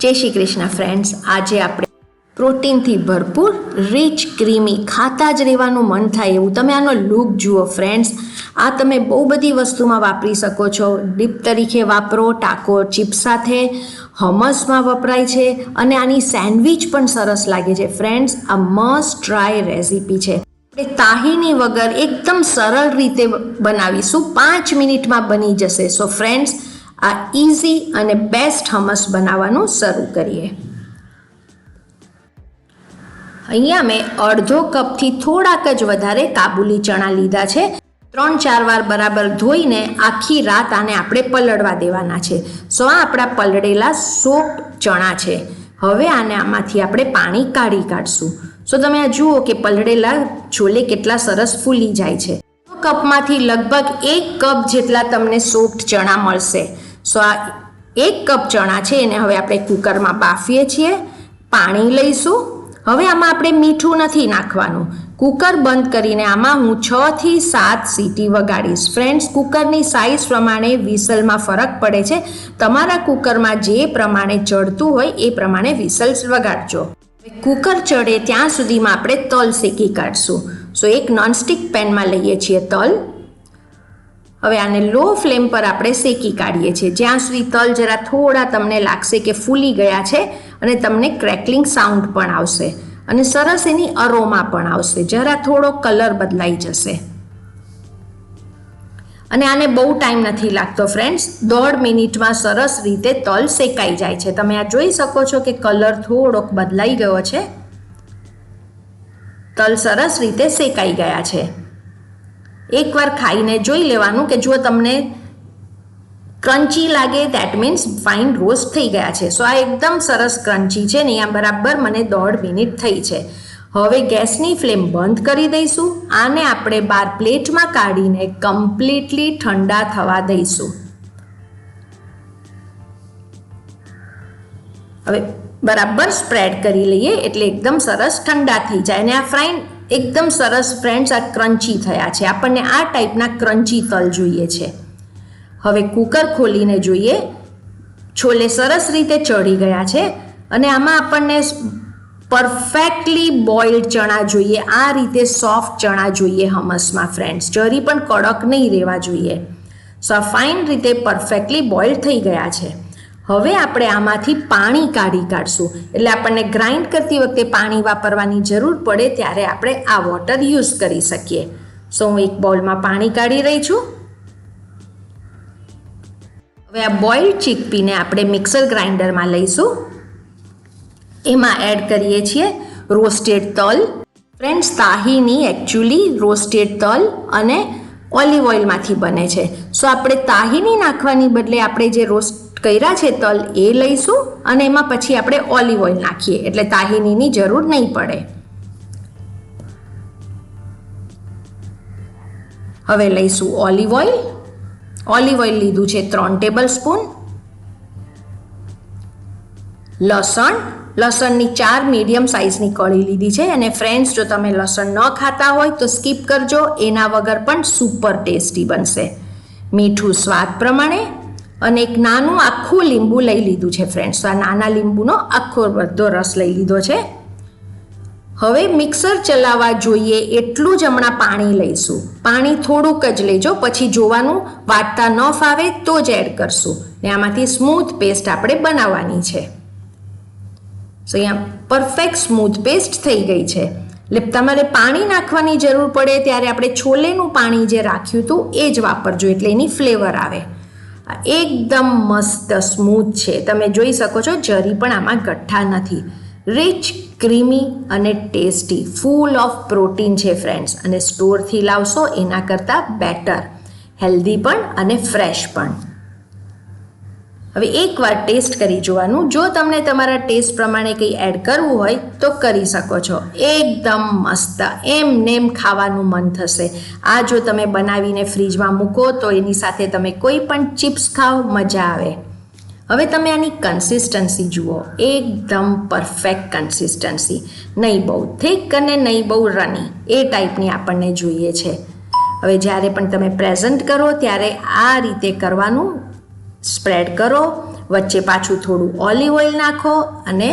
જય શ્રી કૃષ્ણ ફ્રેન્ડ્સ આજે આપણે પ્રોટીનથી ભરપૂર રીચ ક્રીમી ખાતા જ રહેવાનું મન થાય એવું તમે આનો લુક જુઓ ફ્રેન્ડ્સ આ તમે બહુ બધી વસ્તુમાં વાપરી શકો છો. ડીપ તરીકે વાપરો, ટાકો ચિપ્સ સાથે હમસમાં વપરાય છે અને આની સેન્ડવિચ પણ સરસ લાગે છે ફ્રેન્ડ્સ આ મસ્ટ ટ્રાય રેસીપી છે. આપણે તાહીની વગર એકદમ સરળ રીતે બનાવીશું. પાંચ મિનિટમાં બની જશે. સો ફ્રેન્ડ્સ આ ઇઝી અને બેસ્ટ હમસ બનાવવાનું શરૂ કરીએ. અહીંયા મેં અડધો કપથી થોડાક જ વધારે કાબુલી ચણા લીધા છે. ત્રણ ચાર વાર બરાબર ધોઈને આખી રાત આને આપણે પલળવા દેવાના છે. સો આ આપણા પલળેલા સોફ્ટ ચણા છે. હવે આને આમાંથી આપણે પાણી કાઢી કાઢશું. સો તમે આ જુઓ કે પલળેલા છોલે કેટલા સરસ ફૂલી જાય છે. કપમાંથી લગભગ એક કપ જેટલા તમને સોફ્ટ ચણા મળશે. સો આ એક કપ ચણા છે, એને હવે આપણે કુકરમાં બાફીએ છીએ. પાણી લઈશું. હવે આમાં આપણે મીઠું નથી નાખવાનું. કુકર બંધ કરીને આમાં હું છ થી સાત સીટી વગાડીશ. ફ્રેન્ડ્સ, કુકરની સાઇઝ પ્રમાણે વિસલમાં ફરક પડે છે. તમારા કુકરમાં જે પ્રમાણે ચડતું હોય એ પ્રમાણે વિસલ્સ વગાડજો. કુકર ચડે ત્યાં સુધીમાં આપણે તલ શેકી કાઢશું. સો એક નોનસ્ટિક પેનમાં લઈએ છીએ તલ. હવે આને લો ફ્લેમ પર આપણે શેકી કાઢીએ છીએ. જ્યાં સુધી તલ જરા થોડા તમને લાગશે કે ફૂલી ગયા છે અને તમને ક્રેકલિંગ સાઉન્ડ પણ આવશે. અને સરસ એની અરોમા પણ આવશે. જરા થોડો કલર બદલાઈ જશે. અને આને બહુ ટાઈમ નથી લાગતો ફ્રેન્ડ્સ દોઢ મિનિટમાં સરસ રીતે તલ શેકાઈ જાય છે. તમે આ જોઈ શકો છો કે કલર થોડોક બદલાઈ ગયો છે. તલ સરસ રીતે શેકાઈ ગયા છે. એકવાર ખાઈને જોઈ લેવાનું કે જો તમને ક્રન્ચી લાગે દેટ મીન્સ ફાઇન રોસ્ટ થઈ ગયા છે. સો આ એકદમ સરસ ક્રન્ચી છે ને આ બરાબર મને દોઢ મિનિટ થઈ છે. હવે ગેસની ફ્લેમ બંધ કરી દઈશું. આને આપણે બાર પ્લેટમાં કાઢીને કમ્પ્લીટલી ઠંડા થવા દઈશું. હવે બરાબર સ્પ્રેડ કરી લઈએ એટલે એકદમ સરસ ઠંડા થઈ જાય. અને આ ફ્રાઈન એકદમ સરસ ફ્રેન્ડ્સ આ ક્રન્ચી થયા છે. આપણને આ ટાઈપના ક્રન્ચી તલ જોઈએ છે. હવે કુકર ખોલીને જોઈએ. છોલે સરસ રીતે ચડી ગયા છે અને આમાં આપણને પરફેક્ટલી બોઇલ્ડ ચણા જોઈએ. આ રીતે સોફ્ટ ચણા જોઈએ હમસમાં ફ્રેન્ડ્સ જરી પણ કડક નહીં રહેવા જોઈએ. સો ફાઇન રીતે પરફેક્ટલી બોઇલ્ડ થઈ ગયા છે. હવે આપણે આમાંથી પાણી કાઢી કાઢશું. એટલે આપણને ગ્રાઇન્ડ કરતી વખતે પાણી વાપરવાની જરૂર પડે ત્યારે આપણે આ વોટર યુઝ કરી શકીએ. સો હું એક બોલમાં પાણી કાઢી રહી છું. હવે આ બોઇલ્ડ ચીકપીને આપણે મિક્સર ગ્રાઇન્ડરમાં લઈશું. એમાં એડ કરીએ છીએ રોસ્ટેડ તલ. ફ્રેન્ડ્સ તાહીની એકચ્યુઅલી રોસ્ટેડ તલ અને ઓલિવ ઓઇલમાંથી બને છે. સો આપણે તાહીની નાખવાની બદલે આપણે જે રોસ્ટ કર્યા છે તલ એ લઈશું અને એમાં પછી આપણે ઓલિવ ઓઇલ નાખીએ. એટલે તાહિનીની જરૂર નહીં પડે. હવે લઈશું ઓલિવ ઓઇલ. ઓલિવ ઓઇલ લીધું છે ત્રણ ટેબલ સ્પૂન લસણ. લસણની ચાર મીડિયમ સાઇઝની કળી લીધી છે અને ફ્રેન્ડ્સ, જો તમે લસણ ન ખાતા હોય તો સ્કીપ કરજો. એના વગર પણ સુપર ટેસ્ટી બનશે. મીઠું સ્વાદ પ્રમાણે અને એક નાનું આખું લીંબુ લઈ લીધું છે ફ્રેન્ડ્સ આ નાના લીંબુનો આખો બધો રસ લઈ લીધો છે. હવે મિક્સર ચલાવવા જોઈએ, એટલું જ હમણાં પાણી લઈશું. પાણી થોડુંક જ લેજો, પછી જોવાનું વાટતા ન ફાવે તો જ એડ કરશું. ને આમાંથી સ્મૂથ પેસ્ટ આપણે બનાવવાની છે. સો અહીંયા પરફેક્ટ સ્મૂથ પેસ્ટ થઈ ગઈ છે. એટલે તમારે પાણી નાખવાની જરૂર પડે, ત્યારે આપણે છોલેનું પાણી જે રાખ્યું હતું, એ જ વાપરજો, એટલે એની ફ્લેવર આવે. એકદમ મસ્ત, સ્મૂથ છે. તમે જોઈ શકો છો, જરી પણ આમાં ગઠ્ઠા નથી. રિચ ક્રીમી અને ટેસ્ટી ફૂલ ઓફ પ્રોટીન છે ફ્રેન્ડ્સ અને સ્ટોરથી લાવશો, એના કરતાં બેટર હેલ્ધી પણ અને ફ્રેશ પણ. હવે એકવાર ટેસ્ટ કરી જોવાનું. જો તમને તમારા ટેસ્ટ પ્રમાણે કંઈ એડ કરવું હોય, તો કરી શકો છો. એકદમ મસ્ત. એમ નેમ ખાવાનું મન થશે. આ જો તમે બનાવીને ફ્રીજમાં મૂકો, તો એની સાથે તમે કોઈ પણ ચિપ્સ ખાઓ, મજા આવે. હવે તમે આની કન્સિસ્ટન્સી જુઓ. એકદમ પરફેક્ટ કન્સિસ્ટન્સી નહીં બહુ થિક અને નહીં બહુ રની એ ટાઈપની આપણને જોઈએ છે. હવે જ્યારે પણ તમે પ્રેઝન્ટ કરો, ત્યારે આ રીતે કરવાનું સ્પ્રેડ કરો, વચ્ચે પાછું થોડું ઓલિવ ઓઇલ નાખો અને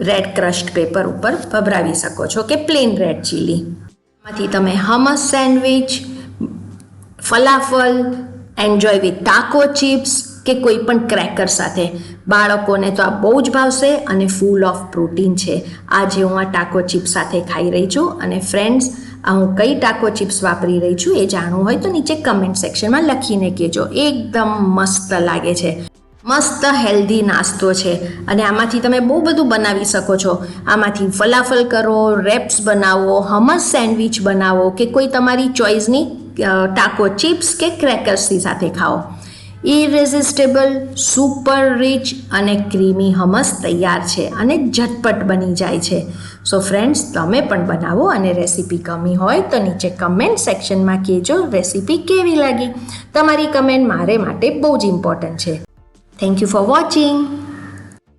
રેડ ક્રસ્ટ પેપર ઉપર ભભરાવી શકો છો કે પ્લેન રેડ ચીલી. માંથી તમે hummus sandwich, falafel, enjoy with taco chips કે કોઈ પણ ક્રેકર સાથે. બાળકોને તો આ બહુ જ ભાવશે અને ફૂલ ઓફ પ્રોટીન છે. આજે હું આ ટાકો ચિપ્સ સાથે ખાઈ રહી છું અને ફ્રેન્ડ્સ આ હું કઈ ટાકો ચિપ્સ વાપરી રહી છું એ જાણવું હોય તો નીચે કમેન્ટ સેક્શનમાં લખીને કહેજો. એકદમ મસ્ત લાગે છે. મસ્ત હેલ્ધી નાસ્તો છે. અને આમાંથી તમે બહુ બધું બનાવી શકો છો. આમાંથી ફલાફલ કરો રેપ્સ બનાવો હમસ સેન્ડવિચ બનાવો કે કોઈ તમારી ચોઈસની ટાકો ચિપ્સ કે ક્રેકર્સની સાથે ખાઓ. ઇરેઝિસ્ટેબલ સુપર રિચ અને ક્રીમી હમસ તૈયાર છે અને ઝટપટ બની જાય છે. સો ફ્રેન્ડ્સ તમે પણ બનાવો અને રેસીપી ગમી હોય તો નીચે કમેન્ટ સેક્શનમાં કહેજો રેસીપી કેવી લાગી. તમારી કમેન્ટ મારે માટે બહુ જ ઇમ્પોર્ટન્ટ છે. Thank you for watching